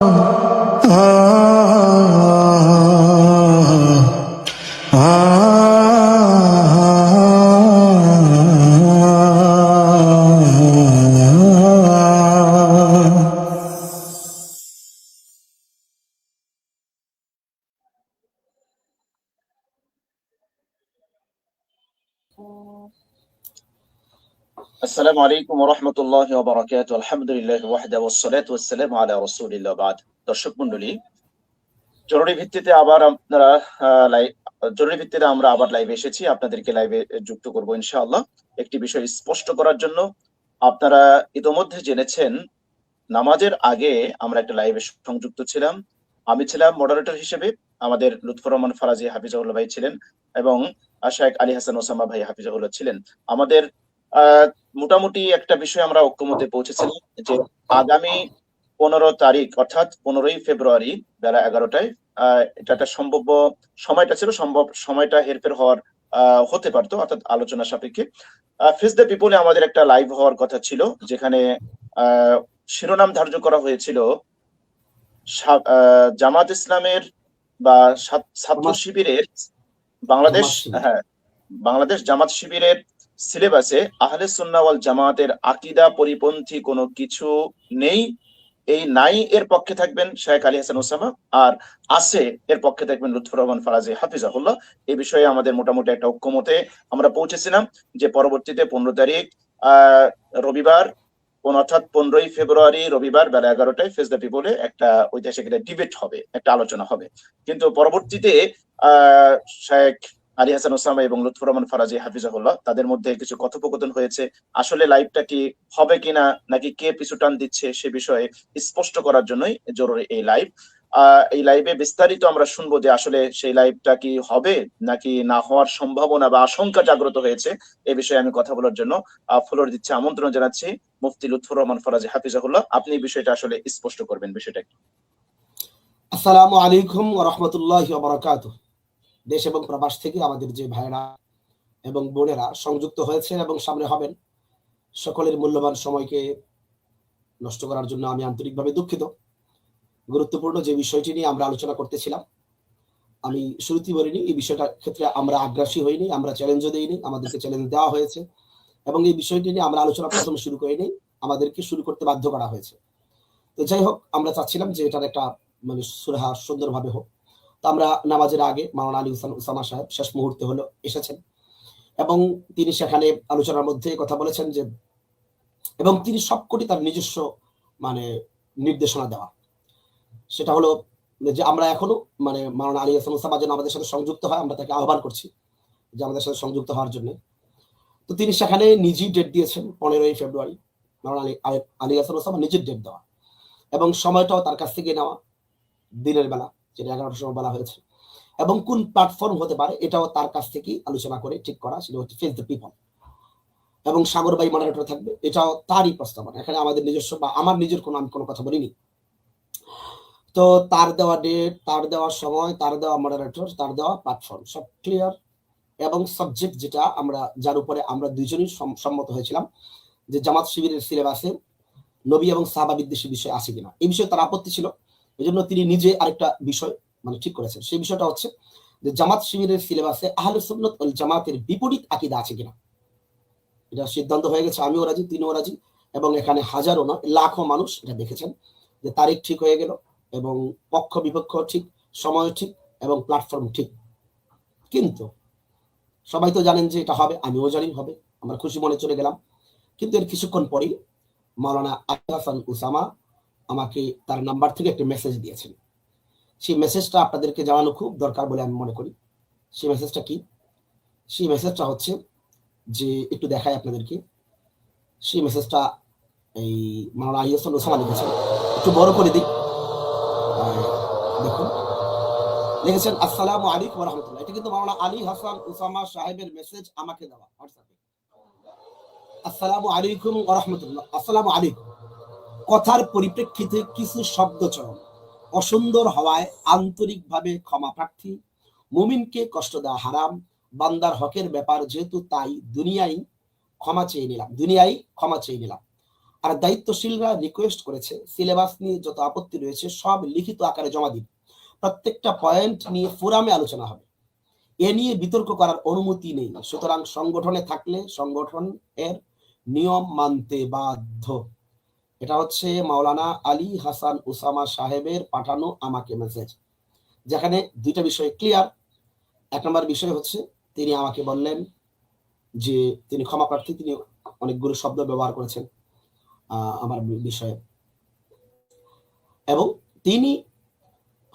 Oh. দর্শক জরুরি ভিত্তিতে আবার আপনারা জরুরি ভিত্তিতে আমরা আবার লাইভে এসেছি। আপনাদেরকে লাইভে যুক্ত করব ইনশাআল্লাহ। একটি বিষয় স্পষ্ট করার জন্য আপনারা ইতোমধ্যে জেনেছেন, নামাজের আগে আমরা একটা লাইভে সংযুক্ত ছিলাম। আমি ছিলাম মডারেটর হিসেবে, আমাদের লুৎফর রহমান ফারাজি হাফিজাউল্লাহ ভাই ছিলেন এবং শেখ আলী হাসান ওসামা ভাই হাফিজাউল্লাহ ছিলেন। আমাদের মোটামুটি একটা বিষয় আমরা ঐক্যমতে পৌঁছেছিলাম যে আগামী পনেরো তারিখ অর্থাৎ পনেরোই ফেব্রুয়ারি বেলা এগারোটায় এটা একটা সম্ভাব্য সময়টা ছিল সম্ভব সময়টা হেরফের হওয়ার হতে পারতো অর্থাৎ আলোচনা সাপেক্ষে। ফেস দ্য পিপলে আমাদের একটা লাইভ হওয়ার কথা ছিল যেখানে শিরোনাম ধার্য করা হয়েছিল জামাত ইসলামের বা ছাত্র শিবিরের বাংলাদেশ হ্যাঁ বাংলাদেশ জামাত শিবিরের সিলেবাসে আহলে সুন্নাওয়াল জামাতের আকিদা পরিপন্থী কোনো কিছু নেই। এই নাই এর পক্ষে থাকবেন শেখ আলী হাসান ওসামা আর আছে এর পক্ষে থাকবেন লুৎফুর রহমান ফারাজি হাফিজাহুল্লাহ। এই বিষয়ে আমাদের মোটামুটি একটা ঐক্যমতে আমরা পৌঁছেছিলাম যে পরবর্তীতে পনেরো তারিখ রবিবার অর্থাৎ পনেরোই ফেব্রুয়ারি, রবিবার বেলা এগারোটায় ফেস দ্য পিপলে একটা ঐতিহাসিক ডিবেট হবে, একটা আলোচনা হবে। কিন্তু পরবর্তীতে, আহ, শেখ আলী হাসান ওসামা এবং লুৎফুর রহমান ফারাজি হাফিজাহুল্লাহ, তাদের মধ্যে কিছু কথোপকথন হয়েছে। আসলে লাইভটা কি হবে কিনা, নাকি কে পিছু টান দিচ্ছে সে বিষয়ে স্পষ্ট করার জন্যই জরুরি এই লাইভ এই লাইভে বিস্তারিত আমরা শুনব যে আসলে সেই লাইভটা কি হবে, নাকি না হওয়ার সম্ভাবনা বা আশঙ্কা জাগ্রত হয়েছে, এ বিষয়ে আমি কথা বলার জন্য ফ্লোর দিচ্ছে, আমন্ত্রণ জানাচ্ছি মুফতি লুৎফুর রহমান ফরাজি হাফিজাহুল্লাহ। আপনি বিষয়টা আসলে স্পষ্ট করবেন বিষয়টা কি? আসসালামু আলাইকুম ওয়া রাহমাতুল্লাহি ওয়া বারাকাতুহু। দেশ এবং প্রবাস থেকে আমাদের যে ভাইরা এবং বোনেরা সংযুক্ত হয়েছে এবং সামনে হবেন, সকলের মূল্যবান সময়কে নষ্ট করার জন্য আমি আন্তরিকভাবে দুঃখিত। গুরুত্বপূর্ণ যে বিষয়টি নিয়ে আমরা আলোচনা করতেছিলাম, আমি শুরুতেই বলিনি, এই বিষয়টার ক্ষেত্রে আমরা আগ্রাসী হইনি, আমরা চ্যালেঞ্জও দিইনি, আমাদেরকে চ্যালেঞ্জ দেওয়া হয়েছে এবং এই বিষয়টি নিয়ে আমরা আলোচনা প্রথম শুরু করিনি আমাদেরকে শুরু করতে বাধ্য করা হয়েছে। তো যাই হোক, আমরা চাচ্ছিলাম যে এটার একটা মানে সুরাহা সুন্দরভাবে হোক। তো আমরা নামাজের আগে মাওলানা আলী হুসান উসামা সাহেব শেষ মুহূর্তে হলো এসেছেন। এবং তিনি সেখানে আলোচনার মধ্যে কথা বলেছেন যে, এবং তিনি সবকটি তার নিজস্ব মানে নির্দেশনা দেওয়া। সেটা হলো যে আমরা এখনও মানে মাওলানা আলী হাসান উসামা যেন আমাদের সাথে সংযুক্ত হয়, আমরা তাকে আহ্বান করছি যে আমাদের সাথে সংযুক্ত হওয়ার জন্য। তো তিনি সেখানে নিজেই ডেট দিয়েছেন পনেরোই ফেব্রুয়ারি। মাওলানা আলী আলী হাসান উসামা নিজের ডেট দেওয়া। এবং সময়টাও তার কাছ থেকে নেওয়া দিনের বেলা। যেটা এগারোটার সময় বলা হয়েছে। এবং কোন প্ল্যাটফর্ম হতে পারে, এটাও তার কাছ থেকেই আলোচনা করে ঠিক করা, সেটা হচ্ছে ফেস দ্য পিপল এবং সাগর মডারেটর থাকবে, এটাও তারই প্রস্তাবনা। এখানে আমাদের নিজস্ব বা আমার নিজের কোনো, আমি কোনো কথা বলিনি। তো তার দেওয়া ডেট তার দেওয়ার সময়, তার দেওয়া মডারেটর তার দেওয়া প্ল্যাটফর্ম সব ক্লিয়ার এবং সাবজেক্ট যেটা আমরা, যার উপরে আমরা দুইজনই সম্মত হয়েছিলাম, যে জামাত শিবিরের সিলেবাসে নবী এবং সাহাবা বিদ্বেষী বিষয় আছে কিনা। এই বিষয়ে তার আপত্তি ছিল। এই জন্য তিনি নিজে আরেকটা বিষয় মানে ঠিক করেছেন। সেই বিষয়টা হচ্ছে যে জামাত শিবিরের সিলেবাসে আহলে সুন্নত ওল জামাতের বিপরীত আকিদা আছে কিনা। এটা সিদ্ধান্ত হয়ে গেছে, আমিও রাজি, তিনিও রাজি, এবং এখানে হাজারো না, লাখো মানুষ এটা দেখেছেন যে তারিখ ঠিক হয়ে গেল এবং পক্ষ বিপক্ষ ঠিক, সময় ঠিক এবং প্ল্যাটফর্ম ঠিক। কিন্তু সবাই তো জানেন যে এটা হবে, আমিও জানি হবে, আমরা খুশি মনে চলে গেলাম। কিন্তু এর কিছুক্ষণ পরেই মাওলানা হাসান উসামা আমাকে তার নাম্বার থেকে একটা মেসেজ দিয়েছেন। সেই মেসেজটা আপনাদেরকে জানানো খুব দরকার বলে আমি মনে করি। সেই মেসেজটা কি? সেই মেসেজটা হচ্ছে যে, একটু দেখায় আপনাদেরকে। সেই মেসেজটা এই মাওলানা আইয়াসন ওসামা লিখেছেন। একটু বড় করে দিই। দেখুন। লিখেছেন, আসসালামু আলাইকুম রহমতুল্লাহ এটা কিন্তু মাওলানা আলী হাসান ওসামা সাহেবের মেসেজ আমাকে দেওয়া হোয়াটসঅ্যাপে আসসালামু আলাইকুম রহমতুল্লাহ আসসালামু আলাইকুম। কথার পরিপ্রেক্ষিতে কিছু শব্দচরণ অসুন্দর হওয়ায় আন্তরিকভাবে ক্ষমা প্রার্থী। মুমিনকে কষ্ট দেওয়া হারাম। বান্দার হকের ব্যাপার যেহেতু তাই দুনিয়ায় ক্ষমা চেয়ে নিলাম, দুনিয়ায় ক্ষমা চেয়ে নিলাম। আর দায়িত্বশীলরা রিকোয়েস্ট করেছে সিলেবাস নিয়ে যত আপত্তি রয়েছে সব লিখিত আকারে জমা দিন। প্রত্যেকটা পয়েন্ট নিয়ে ফোরামে আলোচনা হবে। এ নিয়ে বিতর্ক করার অনুমতি নেই। সুতরাং সংগঠনে থাকলে সংগঠন এর নিয়ম মানতে বাধ্য। এটা হচ্ছে মাওলানা আলী হাসান ওসামা সাহেবের পাঠানো আমাকে মেসেজ যেখানে দুইটা বিষয় ক্লিয়ার এক নম্বর বিষয় হচ্ছে তিনি আমাকে বললেন যে তিনি ক্ষমা প্রার্থী তিনি অনেকগুলো শব্দ ব্যবহার করেছেন আহ, আমার বিষয়ে। এবং তিনি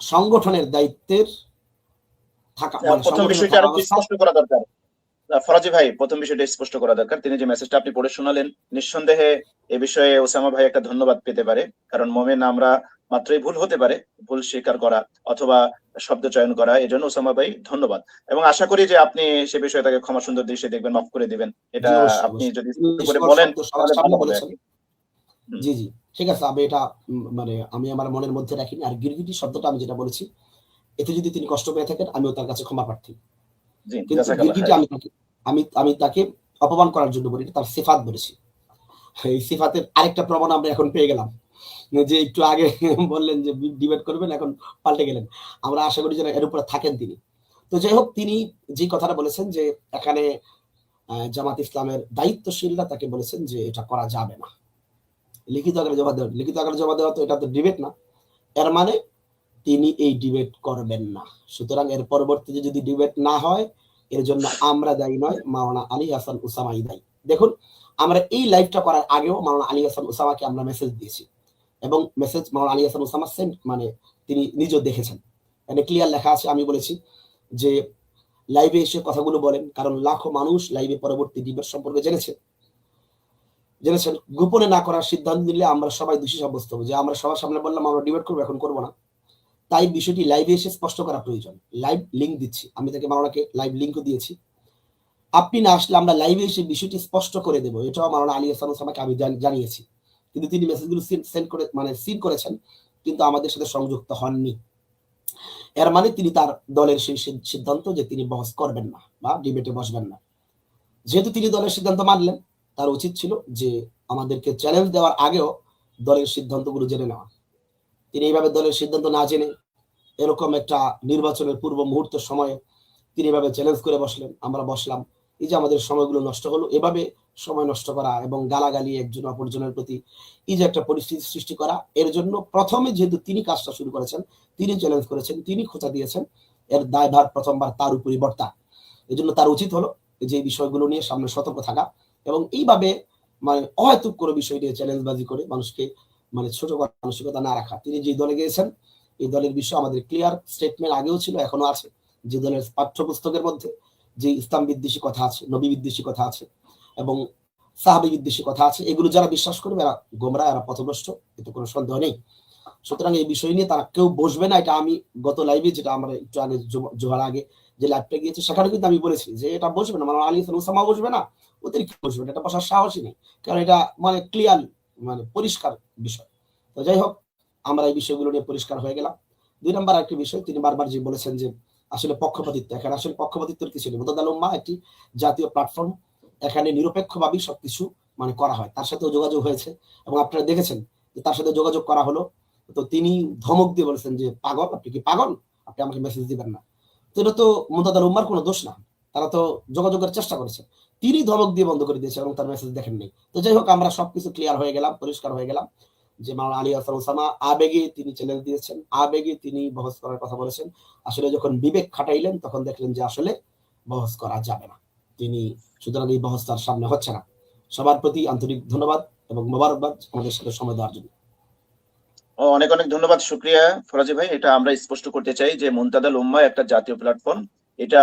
সংগঠনের দায়িত্বের থাকা ফরাজি ভাই প্রথম বিষয়টা স্পষ্ট করা দরকার। তিনি যে মেসেজটা আপনি পড়ে শোনালেন নিঃসন্দেহে এ বিষয়ে ওসামা ভাই একটা ধন্যবাদ পেতে পারে। কারণ মোমেন আমরা মাত্রই ভুল হতে পারে ভুল স্বীকার করা অথবা শব্দ চয়ন করা এই জন্য ওসামা ভাই ধন্যবাদ। এবং আশা করি যে আপনি সে বিষয়ে তাকে ক্ষমা সুন্দর দৃশ্যে দেখবেন মাফ করে দিবেন। এটা আপনি যদি করে বলেন। জি জি। ঠিক আছে আমি এটা মানে আমি আমার মনের মধ্যে রাখিনি। আর গিরগিটি শব্দটা আমি যেটা বলেছি এতে যদি তিনি কষ্ট পেয়ে থাকেন আমিও তার কাছে ক্ষমা প্রার্থী। আমি আমি তাকে অপমান করার জন্য বলি তার সিফাত বলেছি। এই সিফাতের আরেকটা প্রমাণ আমরা এখন পেয়ে গেলাম। যে একটু আগে বললেন যে ডিবেট করবেন এখন পাল্টে গেলেন। আমরা আশা করি যেন এর উপরে থাকেন তিনি। তো যাই হোক তিনি যে কথাটা বলেছেন যে এখানে জামাত ইসলামের দায়িত্বশীলরা তাকে বলেছেন যে এটা করা যাবে না। লিখিত আকারে জমা দেওয়া লিখিত আকারে জমা দেওয়া তো এটা তো ডিবেট না। এর মানে তিনি এই ডিবেট করবেন না। সুতরাং এর পরবর্তীতে যদি ডিবেট না হয়, এর জন্য আমরা দায়ী নয়, মাওলানা আলী হাসান উসামাই দায়ী। দেখুন, আমরা এই লাইভটা করার আগেও মাওলানা আলী হাসান উসামাকে আমরা মেসেজ দিয়েছি। এবং মেসেজ মাওলানা আলী হাসান উসামা সেন্ড মানে তিনি নিজেও দেখেছেন। এখানে ক্লিয়ার লেখা আছে, আমি বলেছি যে লাইভে এসে কথাগুলো বলেন, কারণ লাখো মানুষ লাইভে পরবর্তী ডিবেট সম্পর্কে জেনেছে। জেনেছেন। গোপনে না করার সিদ্ধান্ত নিলে আমরা সবাই দোষী সাব্যস্ত হব। যে আমরা সবার সামনে বললাম, আমরা ডিবেট করব, এখন করব না। তাই বিষয়টি লাইভে এসে স্পষ্ট করা প্রয়োজন। লাইভ লিংক দিচ্ছি। আমি তাকে মাওলানাকে লাইভ লিংকও দিয়েছি। আপনি না আসলে আমরা লাইভে এসে বিষয়টি স্পষ্ট করে দেবো। এটাও মাওলানা আলী হাসান ওসামাকে আমি জানিয়েছি। কিন্তু তিনি মেসেজগুলো সেন্ড করে মানে সিন করেছেন, কিন্তু আমাদের সাথে সংযুক্ত হননি। এর মানে তিনি তার দলের সেই সিদ্ধান্ত যে তিনি বহস করবেন না বা ডিবেটে বসবেন না। যেহেতু তিনি দলের সিদ্ধান্ত মানলেন, তার উচিত ছিল যে আমাদেরকে চ্যালেঞ্জ দেওয়ার আগেও দলের সিদ্ধান্তগুলো জেনে নেওয়া। তিনি এইভাবে দলের সিদ্ধান্ত না জেনে এরকম একটা নির্বাচনের পূর্ব মুহূর্ত সময়ে তিনি এভাবে চ্যালেঞ্জ করে বসলেন। আমরা বসলাম। এই যে আমাদের সময়গুলো নষ্ট হলো, এভাবে সময় নষ্ট করা এবং গালাগালি, একজন অপরজনের প্রতি এই যে একটা পরিস্থিতি সৃষ্টি করা, এর জন্য প্রথমে যেহেতু তিনি কাজটা শুরু করেছেন, তিনি চ্যালেঞ্জ করেছেন, তিনি খোঁচা দিয়েছেন, এর দায়ভার প্রথমবার তার উপরই বর্তা। এই জন্য তার উচিত হলো যে বিষয়গুলো নিয়ে সামনে সতর্ক থাকা এবং এইভাবে মানে অহেতুক কোনো বিষয় নিয়ে চ্যালেঞ্জবাজি করে মানুষকে মানে ছোট মানসিকতা না রাখা। তিনি যে দলে গিয়েছেন, এই দলের বিষয়ে আমাদের ক্লিয়ার স্টেটমেন্ট আগেও ছিল এখনও আছে। যে দলের পাঠ্যপুস্তকের মধ্যে যে ইসলাম বিদ্বেষী কথা আছে, নবী বিদ্বেষী কথা আছে এবং সাহাবি বিদ্বেষী কথা আছে, এগুলো যারা বিশ্বাস করবে, এরা গোমরা, এরা পথভ্রষ্ট, এতে কোনো সন্দেহ নেই। সুতরাং এই বিষয় নিয়ে তারা কেউ বসবে না, এটা আমি গত লাইভে যেটা আমরা একটু আগে জোহার আগে যে লাইভটা গিয়েছে সেখানে কিন্তু আমি বলেছি যে এটা বসবে না। মানে আলী ওসামা বসবে না, ওদের অতিরিক্ত বসবে না, এটা বসার সাহসই নেই। কারণ এটা মানে ক্লিয়ার মানে পরিষ্কার বিষয়। তো যাই হোক, আমরা এই বিষয়গুলো নিয়ে পরিষ্কার হয়ে গেলাম। দুই নম্বর একটি বিষয়, তিনি বারবার যে বলেছেন যে আসলে পক্ষপাতিত্ব, এখানে আসলে পক্ষপাতিত্বের কিছু নেই। মোদাদ আলম্মা একটি জাতীয় প্ল্যাটফর্ম এখানে নিরপেক্ষভাবেই সবকিছু মানে করা হয়। তার সাথেও যোগাযোগ হয়েছে এবং আপনারা দেখেছেন যে তার সাথে যোগাযোগ করা হলো। তো তিনি ধমক দিয়ে বলেছেন যে, পাগল? আপনি কি পাগল? আপনি আমাকে মেসেজ দিবেন না। তো এটা তো মোদাদ উম্মার কোনো দোষ না। তারা তো যোগাযোগের চেষ্টা করেছে। তিনি ধমক দিয়ে বন্ধ করে দিয়েছে এবং তার মেসেজ দেখেন নেই। তো যাই হোক, আমরা সবকিছু ক্লিয়ার হয়ে গেলাম, পরিষ্কার হয়ে গেলাম যে মাওলানা আলী হাসান ওসামা আবেগে তিনি চ্যালেঞ্জ দিয়েছেন, আবেগে তিনি বহস করার কথা বলেছেন। আসলে যখন বিবেক খাটাইলেন, তখন দেখলেন যে আসলে বহস করা যাবে না। তিনি, সুতরাং এই বহস তার সামনে হচ্ছে না। সবার প্রতি আন্তরিক ধন্যবাদ এবং মোবারকবাদ আমাদের সাথে সময় দেওয়ার জন্য। অনেক অনেক ধন্যবাদ, শুক্রিয়া ফরাজি ভাই। এটা আমরা স্পষ্ট করতে চাই যে মুনতাদাল উম্মা একটা জাতীয় প্ল্যাটফর্ম এটা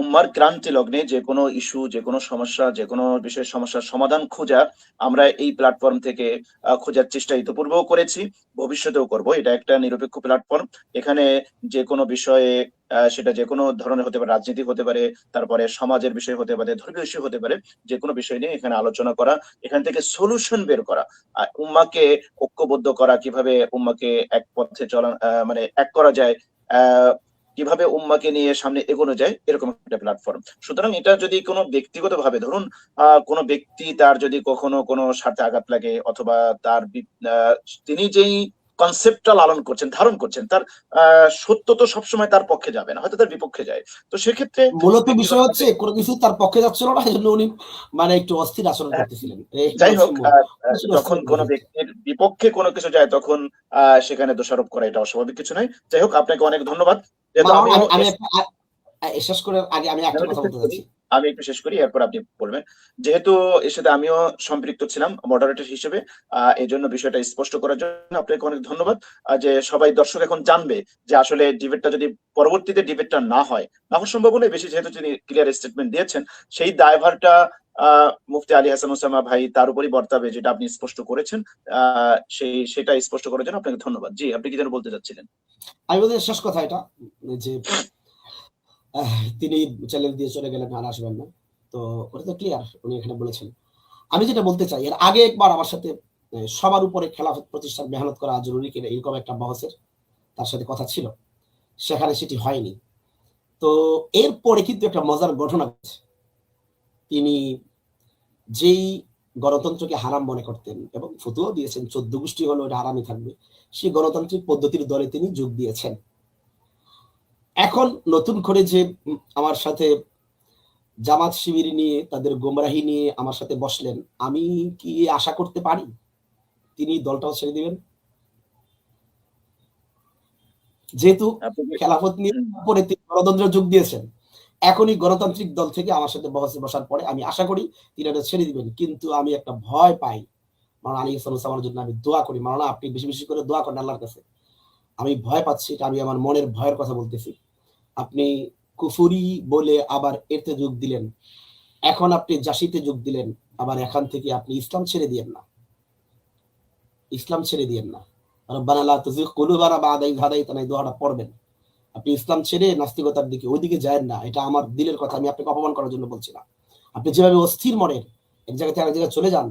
উম্মার ক্রান্তি লগ্নে যে কোনো ইস্যু, যে কোনো সমস্যা, যে কোনো বিষয়ের সমস্যার সমাধান খোঁজা আমরা এই প্ল্যাটফর্ম থেকে খোঁজার চেষ্টা ইতিপূর্বেও করেছি, ভবিষ্যতেও করব। এটা একটা নিরপেক্ষ প্ল্যাটফর্ম। এখানে যে কোনো বিষয়ে সেটা যে কোনো ধরনের হতে পারে, রাজনীতি হতে পারে, তারপরে সমাজের বিষয় হতে পারে, ধর্মীয় ইস্যু হতে পারে, যে কোনো বিষয় নিয়ে এখানে আলোচনা করা, এখান থেকে সলিউশন বের করা। আর উম্মাকে ঐক্যবদ্ধ করা, কীভাবে উম্মাকে এক পথে চলা মানে এক করা যায় কীভাবে উম্মাকে নিয়ে সামনে এগোনো যায় এরকম একটা প্ল্যাটফর্ম সুতরাং এটা যদি কোনো ব্যক্তিগত ভাবে ধরুন আহ কোনো ব্যক্তি তার যদি কখনো কোনো স্বার্থে আঘাত লাগে অথবা তার তিনি যেই কনসেপ্টটা লালন করছেন ধারণ করছেন তার সত্য তো সবসময় তার পক্ষে যাবে না হয়তো তার বিপক্ষে যায়। তো সেক্ষেত্রে মূলত বিষয় হচ্ছে কোনো কিছু তার পক্ষে যাচ্ছিল না এই জন্য উনি মানে একটু অস্থির আচরণ করতেছিলেন। হ্যাঁ। যাই হোক যখন কোনো ব্যক্তির বিপক্ষে কোনো কিছু যায় তখন আহ, সেখানে দোষারোপ করা এটা অস্বাভাবিক কিছু নয়। যাই হোক আপনাকে অনেক ধন্যবাদ। যেহেতু মা- আমিও আমি আমি একটা আ- আ- শেষ করে আগে আমি একটা কথা বলতে। চাচ্ছি। আমি একটু শেষ করি এরপর আপনি বলবেন। যেহেতু এর সাথে আমিও সম্পৃক্ত ছিলাম মডারেটর হিসেবে এই জন্য বিষয়টা স্পষ্ট করার জন্য আপনাকে অনেক ধন্যবাদ। যে সবাই দর্শক এখন জানবে যে আসলে ডিবেটটা যদি পরবর্তীতে ডিবেটটা না হয় না হওয়ার সম্ভাবনা বেশি যেহেতু তিনি ক্লিয়ার স্টেটমেন্ট দিয়েছেন সেই দায়ভারটা আহ, মুফতি আলী হাসান ওসামা ভাই তার উপরই বর্তাবে যেটা আপনি স্পষ্ট করেছেন। আহ, সেই সেটা স্পষ্ট করার জন্য আপনাকে ধন্যবাদ। জি আপনি কি যেন বলতে চাচ্ছিলেন? আমি বলতে শেষ কথা এটা যে তিনি চ্যানেল দিয়ে চলে গেলেন, আর আসবেন না। তো ওটা তো ক্লিয়ার উনি এখানে বলেছেন। আমি যেটা বলতে চাই, এর আগে একবার আমার সাথে সবার উপরে খেলাফত প্রতিষ্ঠান মেহনত করা জরুরি কিনা এরকম একটা বহসের তার সাথে কথা ছিল। সেখানে সেটি হয়নি। তো এরপরে কিন্তু একটা মজার ঘটনা ঘটেছে। তিনি যেই গণতন্ত্রকে হারাম মনে করতেন এবং ফতুয়াও দিয়েছেন, চোদ্দ গোষ্ঠী হলো, এটা হারামই থাকবে। সেই গণতান্ত্রিক পদ্ধতির দলে তিনি যোগ দিয়েছেন। এখন নতুন করে যে আমার সাথে জামাত শিবির নিয়ে তাদের গোমরাহি নিয়ে আমার সাথে বসলেন আমি কি আশা করতে পারি? তিনি দলটাও ছেড়ে দিবেন। যেহেতু খেলাফত নিয়ে পরে তিনি গণতন্ত্র যোগ দিয়েছেন এখনই গণতান্ত্রিক দল থেকে আমার সাথে বসে বসার পরে আমি আশা করি তিনি এটা ছেড়ে দিবেন। কিন্তু আমি একটা ভয় পাই। মাওলানা আলী ইসলাম জন্য আমি দোয়া করি। মাওলানা আপনি বেশি বেশি করে দোয়া করেন আল্লাহর কাছে। আমি ভয় পাচ্ছি, এটা আমি আমার মনের ভয়ের কথা বলতেছি। আপনি কুফুরি বলে আবার এতে যোগ দিলেন। এখন আপনি জাসিতে যোগ দিলেন, আবার এখান থেকে আপনি ইসলাম ছেড়ে দিয়েন না। ইসলাম ছেড়ে দিয়েন না। রব্বানা লা তুযিগ কুলুবানা বাদা ইয হাদাইতানা দোয়াটা পড়বেন। আপনি ইসলাম ছেড়ে নাস্তিকতার দিকে ওইদিকে যায় না, এটা আমার দিলের কথা, আমি আপনাকে অপমান করার জন্য বলছি না। আপনি যেভাবে অস্থির মনের, এক জায়গা থেকে আরেক জায়গায় চলে যান,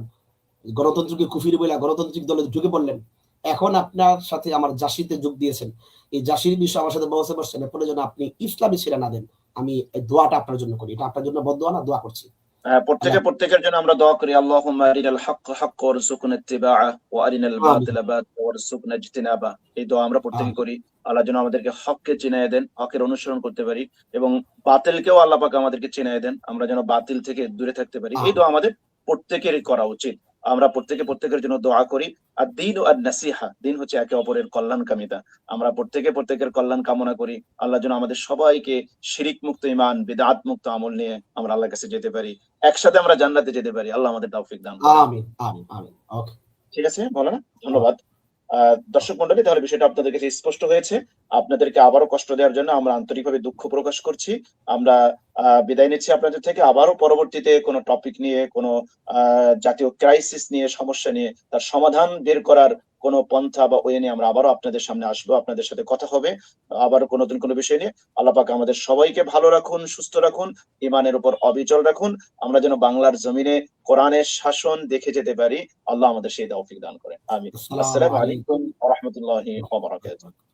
গণতন্ত্রকে কুফির বলে গণতান্ত্রিক দলে ঢুকে পড়লেন এখন আপনার সাথে আমার জাসিতে যোগ দিয়েছেন। এই জাসির বিষয়ে আমার সাথে বসে বসছেন এরপরে যেন আপনি ইসলামী ছেড়ে না দেন। আমি এই দোয়াটা আপনার জন্য করি। এটা আপনার জন্য বদোয়া না? দোয়া করছি। আহ, প্রত্যেকে প্রত্যেকের জন্য আমরা দোয়া করি। আল্লাহুম্মা আরিনাল হাক্ক হাক্ক ওয়ারযুকনা ইত্তিবাআ ওয়া আরিনাল। বাতিলা বাতিলা ওয়ারযুকনা ইজতিনাবা। এই দোয়া আমরা প্রত্যেকে করি। আল্লাহ যেন আমাদেরকে হককে চিনায় দেন হকের অনুসরণ করতে পারি এবং বাতিলকেও আল্লাহ পাক আমাদেরকে চিনায় দেন। আমরা যেন বাতিল থেকে দূরে থাকতে পারি। এই দোয়া আমাদের প্রত্যেকেরই করা উচিত। আমরা প্রত্যেকে প্রত্যেকের জন্য দোয়া করি। আর দিন আর নাসিহা দিন হচ্ছে একে অপরের কল্যাণকামিতা। আমরা প্রত্যেকে প্রত্যেকের কল্যাণ কামনা করি। আল্লাহ যেন আমাদের সবাইকে শিরিক মুক্ত ইমান বেদাত মুক্ত আমল নিয়ে আমরা আল্লাহর কাছে যেতে পারি। একসাথে আমরা জান্নাতে যেতে পারি। আল্লাহ আমাদের তৌফিক দান আমিন আমিন আমিন। ওকে ঠিক আছে বলো না? ধন্যবাদ। দর্শক মন্ডলী, তাহলে বিষয়টা আপনাদের কাছে স্পষ্ট হয়েছে। আপনাদেরকে আবারও কষ্ট দেওয়ার জন্য আমরা আন্তরিকভাবে দুঃখ প্রকাশ করছি। আমরা বিদায় নিচ্ছি আপনাদের থেকে। আবারও পরবর্তীতে কোনো টপিক নিয়ে, কোনো জাতীয় ক্রাইসিস নিয়ে, সমস্যা নিয়ে তার সমাধান বের করার কোনো পন্থা বা ওয়ে নিয়ে আমরা আবারও আপনাদের সামনে আসব আপনাদের সাথে কথা হবে। আবারও কোনো নতুন কোনো বিষয় নিয়ে আল্লাহ পাক আমাদের সবাইকে ভালো রাখুন সুস্থ রাখুন ইমানের উপর অবিচল রাখুন। আমরা যেন বাংলার জমিনে কোরআনের শাসন দেখে যেতে পারি। আল্লাহ আমাদের সেই তৌফিক দান করেন। আমি আসসালামু আলাইকুম। আলাইকুম ওয়া রাহমাতুল্লাহি ওয়া বারাকাতুহু।